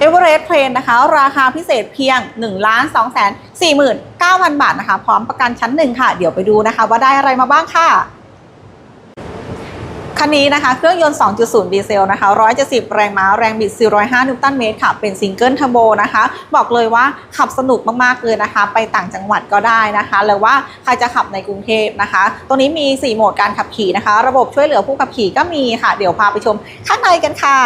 เอเวอเรสต์เทรนนะคะ ราคาพิเศษเพียง1นึ่งล้านสองแสนสี่หมื่นเก้าพันบาทนะคะ พร้อมประกันชั้นหนึ่งค่ะ เดี๋ยวไปดูนะคะ ว่าได้อะไรมาบ้างค่ะคันนี้นะคะเครื่องยนต์ 2.0 ดีเซลนะคะ 170 แรงม้า แรงบิด 405 นิวตันเมตรค่ะ เป็นซิงเกิลเทอร์โบนะคะ บอกเลยว่าขับสนุกมาก ๆ เลยนะคะ ไปต่างจังหวัดก็ได้นะคะ หรือว่าใครจะขับในกรุงเทพนะคะ ตัวนี้มี 4 โหมดการขับขี่นะคะ ระบบช่วยเหลือผู้ขับขี่ก็มีค่ะ เดี๋ยวพาไปชมข้างในกันค่ะ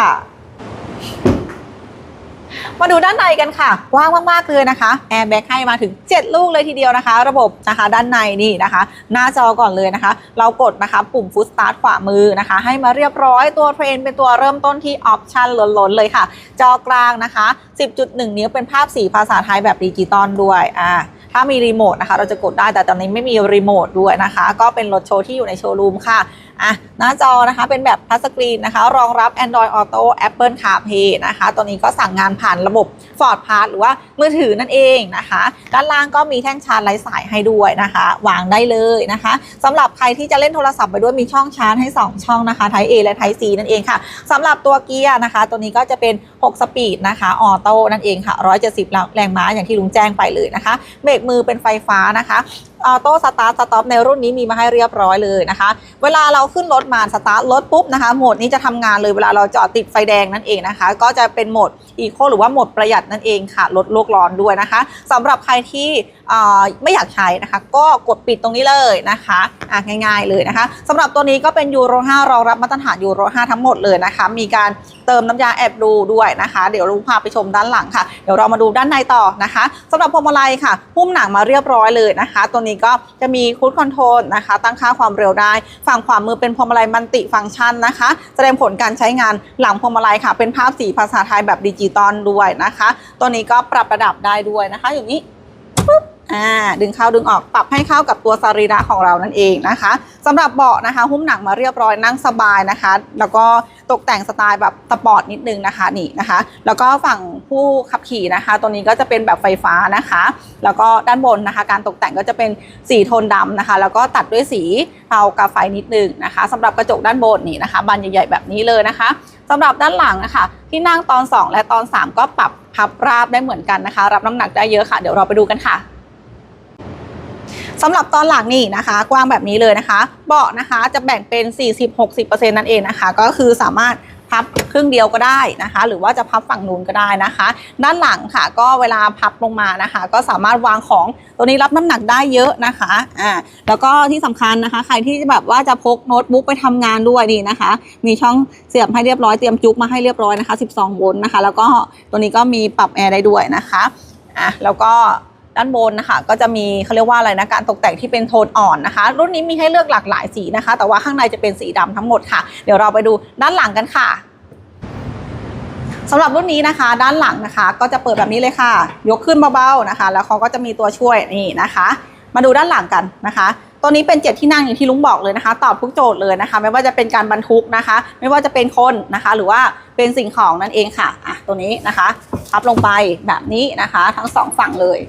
มาดูด้านในกันค่ะกว้างมากๆเลยนะคะแอร์แบ็กให้มาถึง 7 ลูกเลยทีเดียวนะคะ ระบบนะคะด้านในนี่นะคะ หน้าจอก่อนเลยนะคะ เรากดนะคะปุ่มฟุตสตาร์ทขวามือนะคะ ให้มาเรียบร้อยตัวเทรนเป็นตัวเริ่มต้นที่ออปชันล้นๆเลยค่ะ จอกลางนะคะ 10.1 นิ้วเป็นภาพสีภาษาไทยแบบดิจิตอลด้วยอ่าถ้ามีรีโมทนะคะ เราจะกดได้แต่ตอนนี้ไม่มีรีโมทด้วยนะคะ ก็เป็นรถโชว์ที่อยู่ในโชว์รูมค่ะ อะหน้าจอนะคะเป็นแบบทัชสกรีนนะคะ รองรับ Android Auto Apple CarPlay นะคะ ตัวนี้ก็สั่งงานผ่านระบบ Ford Pass หรือว่ามือถือนั่นเองนะคะ ด้านล่างก็มีแท่นชาร์จไร้สายให้ด้วยนะคะ วางได้เลยนะคะสำหรับใครที่จะเล่นโทรศัพท์ไปด้วยมีช่องชาร์จให้ 2 ช่องนะคะ Type A และ Type C นั่นเองค่ะสำหรับตัวเกียร์นะคะ ตัวนี้ก็จะเป็น 6 สปีดนะคะออโต้นั่นเองค่ะ 170 แรงม้าอย่างที่ลุงแจ้งไปเลยนะคะเบรกมือเป็นไฟฟ้านะคะ ออโต้สตาร์ทสต็อปในรุ่นนี้มีมาให้เรียบร้อยเลยนะคะ เวลาเราขึ้นรถมาสตาร์ทรถปุ๊บนะคะโหมดนี้จะทำงานเลยเวลาเราจอดติดไฟแดงนั่นเองนะคะ ก็จะเป็นโหมดอีโคหรือว่าโหมดประหยัดนั่นเองค่ะลดโลกร้อนด้วยนะคะสำหรับใครที่อ่าไม่อยากใช้นะคะ ก็กดปิดตรงนี้เลยนะคะะง่ายๆเลยนะคะสำหรับตัวนี้ก็เป็นยูโร5รองรับมาตรฐานยูโร5ทั้งหมดเลยนะคะ มีการเติมน้ำยาแอบดูด้วยนะคะ เดี๋ยวลุงพาไปชมด้านหลังค่ะ เดี๋ยวเรามาดูด้านในต่อนะคะสำหรับพวงมาลัยค่ะ หุ้มหนังมาเรียบร้อยเลยนะคะ ตัวนี้ก็จะมีคูดคอนโทรลนะคะ ตั้งค่าความเร็วได้ ฝั่งขวามือเป็นพวงมาลัยมัลติฟังก์ชันนะคะ แสดงผลการใช้งานหลังพวงมาลัยค่ะ เป็นภาพสีภาษาไทยแบบดิจิตอลด้วยนะคะ ตัวนี้ก็ปรับระดับได้ด้วยนะคะ อย่างนี้ อ่าดึงเข้าดึงออกปรับให้เข้ากับตัวสรีระของเรานั่นเองนะคะสำหรับเบาะนะคะ หุ้มหนังมาเรียบร้อยนั่งสบายนะคะ แล้วก็ตกแต่งสไตล์แบบสปอร์ตนิดนึงนะคะนี่นะคะ แล้วก็ฝั่งผู้ขับขี่นะคะ ตัวนี้ก็จะเป็นแบบไฟฟ้านะคะ แล้วก็ด้านบนนะคะ การตกแต่งก็จะเป็นสีโทนดำนะคะ แล้วก็ตัดด้วยสีเทากาไฟนิดนึงนะคะสำหรับกระจกด้านบนนี่นะคะบานใหญ่ๆแบบนี้เลยนะคะสำหรับด้านหลังนะคะ ที่นั่งตอน 2 และตอน 3 ก็ปรับพับราบได้เหมือนกันนะคะ รับน้ำหนักได้เยอะค่ะเดี๋ยวเราไปดูกันค่ะ สำหรับตอนหลังนี่นะคะ กว้างแบบนี้เลยนะคะ เบาะนะคะจะแบ่งเป็น 40-60%นั่นเองนะคะ ก็คือสามารถพับครึ่งเดียวก็ได้นะคะ หรือว่าจะพับฝั่งนู้นก็ได้นะคะ ด้านหลังค่ะ ก็เวลาพับลงมานะคะ ก็สามารถวางของตัวนี้รับน้ำหนักได้เยอะนะคะอ่าแล้วก็ที่สำคัญนะคะ ใครที่แบบว่าจะพกโน้ตบุ๊กไปทำงานด้วยนี่นะคะ มีช่องเสียบให้เรียบร้อยเตรียมจุกมาให้เรียบร้อยนะคะ 12 โวลต์นะคะ แล้วก็ตัวนี้ก็มีปรับแอร์ได้ด้วยนะคะอะแล้วก็ ด้านบนนะคะ ก็จะมีเขาเรียกว่าอะไรนะการตกแต่งที่เป็นโทนอ่อนนะคะ รุ่นนี้มีให้เลือกหลากหลายสีนะคะ แต่ว่าข้างในจะเป็นสีดำทั้งหมดค่ะ เดี๋ยวเราไปดูด้านหลังกันค่ะสำหรับรุ่นนี้นะคะ ด้านหลังนะคะ ก็จะเปิดแบบนี้เลยค่ะ ยกขึ้นเบาๆนะคะ แล้วเขาก็จะมีตัวช่วยนี่นะคะ มาดูด้านหลังกันนะคะตัวนี้เป็นเจ็ดที่นั่งอย่างที่ลุงบอกเลยนะคะ ตอบทุกโจทย์เลยนะคะ ไม่ว่าจะเป็นการบรรทุกนะคะ ไม่ว่าจะเป็นคนนะคะ หรือว่าเป็นสิ่งของนั่นเองค่ะอะตัวนี้นะคะพับลงไปแบบนี้นะคะ ทั้งสองฝั่งเลย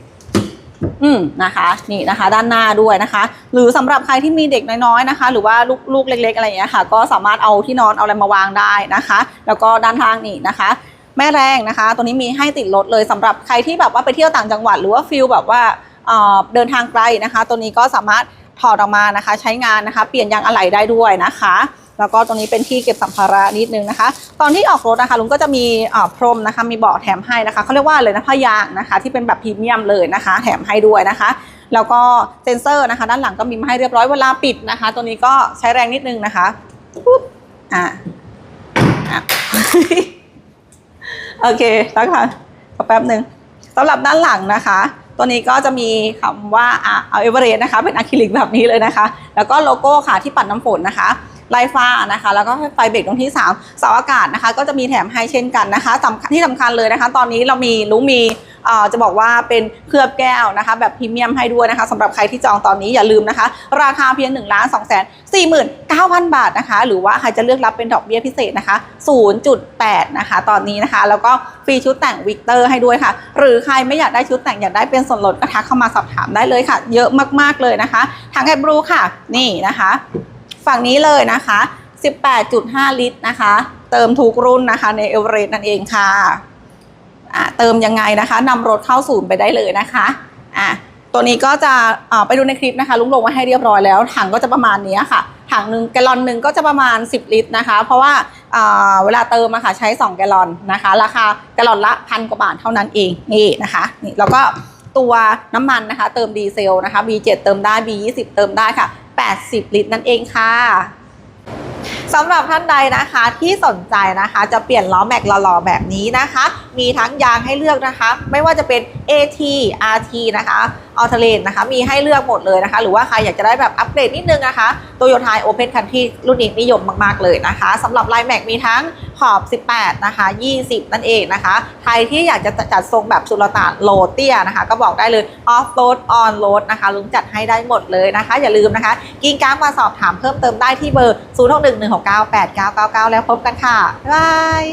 อืมนะคะนี่นะคะ ด้านหน้าด้วยนะคะ หรือสำหรับใครที่มีเด็กน้อยๆนะคะ หรือว่าลูกลูกเล็ก ๆ อะไรอย่างเงี้ยค่ะ ก็สามารถเอาที่นอนเอาอะไรมาวางได้นะคะ แล้วก็ด้านทางนี่นะคะแม่แรงนะคะ ตัวนี้มีให้ติดรถเลยสำหรับใครที่แบบว่าไปเที่ยวต่างจังหวัด หรือว่าฟิลแบบว่าเอ่อเดินทางไกลนะคะ ตัวนี้ก็สามารถถอดออกมานะคะ ใช้งานนะคะ เปลี่ยนยางอะไหล่ได้ด้วยนะคะ แล้วก็ตรงนี้เป็นที่เก็บสัมภาระนิดนึงนะคะ ตอนที่ออกรถนะคะลุงก็จะมีอ่าพรมนะคะ มีเบาะแถมให้นะคะเขาเรียกว่าเลยนะผ้ายางนะคะ ที่เป็นแบบพรีเมียมเลยนะคะ แถมให้ด้วยนะคะ แล้วก็เซนเซอร์นะคะ ด้านหลังก็มีมาให้เรียบร้อยเวลาปิดนะคะ ตัวนี้ก็ใช้แรงนิดนึงนะคะปุ๊บอ่าอะโอเคแล้วค่ะขอแป๊บหนึ่งสำหรับด้านหลังนะคะตัวนี้ก็จะมีคำว่าอะเอาเอเวอเรสต์นะคะ เป็นอะคริลิกแบบนี้เลยนะคะ แล้วก็โลโก้ค่ะที่ปัดน้ำฝนนะคะ ไลฟ้านะคะ แล้วก็ไฟเบรกตรงที่ 3 เสาอากาศนะคะ ก็จะมีแถมให้เช่นกันนะคะสำคัญที่สำคัญเลยนะคะ ตอนนี้เรามีลุงมีจะบอกว่าเป็นเคลือบแก้วนะคะ แบบพรีเมียมให้ด้วยนะคะสำหรับใครที่จองตอนนี้อย่าลืมนะคะ ราคาเพียง1นึ่งล้านสองแสนสี่หมื่นเก้าพันบาทนะคะ หรือว่าใครจะเลือกรับเป็นดอกเบี้ยพิเศษนะคะ0.8นะคะ ตอนนี้นะคะ แล้วก็ฟรีชุดแต่งวิกเตอร์ให้ด้วยค่ะ หรือใครไม่อยากได้ชุดแต่งอยากได้เป็นส่วนลดก็ทักเข้ามาสอบถามได้เลยค่ะ เยอะมากๆเลยนะคะทางแอปบรูค่ะ นี่นะคะ ฝั่งนี้เลยนะคะ 18.5 ลิตรนะคะ เติมทุกรุ่นนะคะในเอเวอเรสต์นั่นเองค่ะเติมยังไงนะคะนำรถเข้าศูนย์ไปได้เลยนะคะอะตัวนี้ก็จะไปดูในคลิปนะคะ ลุงลงไว้ให้เรียบร้อยแล้ว ถังก็จะประมาณนี้ค่ะ ถังหนึ่งแกลลอนหนึ่งก็จะประมาณ 10 ลิตรนะคะ เพราะว่าเวลาเติมอะค่ะใช้ 2 แกลลอนนะคะ ราคาแกลลอนละพันกว่าบาทเท่านั้นเองนี่นะคะนี่แล้วก็ตัวน้ำมันนะคะ เติมดีเซลนะคะ B7 เติมได้ B20 เติมได้ค่ะ 80 ลิตรนั่นเองค่ะสำหรับท่านใดนะคะที่สนใจนะคะ จะเปลี่ยนล้อแม็กหล่อๆแบบนี้นะคะ มีทั้งยางให้เลือกนะคะ ไม่ว่าจะเป็น AT RT นะคะ ออเทเลนนะคะ มีให้เลือกหมดเลยนะคะ หรือว่าใครอยากจะได้แบบอัปเกรดนิดนึงนะคะโตโยต้าโอเพนคันที่รุ่นนี้นิยมมาก ๆ เลยนะคะสำหรับไลน์แม็กมีทั้งขอบ 18 นะคะ 20 นั่นเองนะคะ ใครที่อยากจะจัดทรงแบบสุลต่านโลเตียนะคะ ก็บอกได้เลยออฟโรดออนโรดนะคะ ลุงจัดให้ได้หมดเลยนะคะ อย่าลืมนะคะ กิ้งก้างมาสอบถามเพิ่มเติมได้ที่เบอร์ 0611698999 แล้วพบกันค่ะ บ๊ายบาย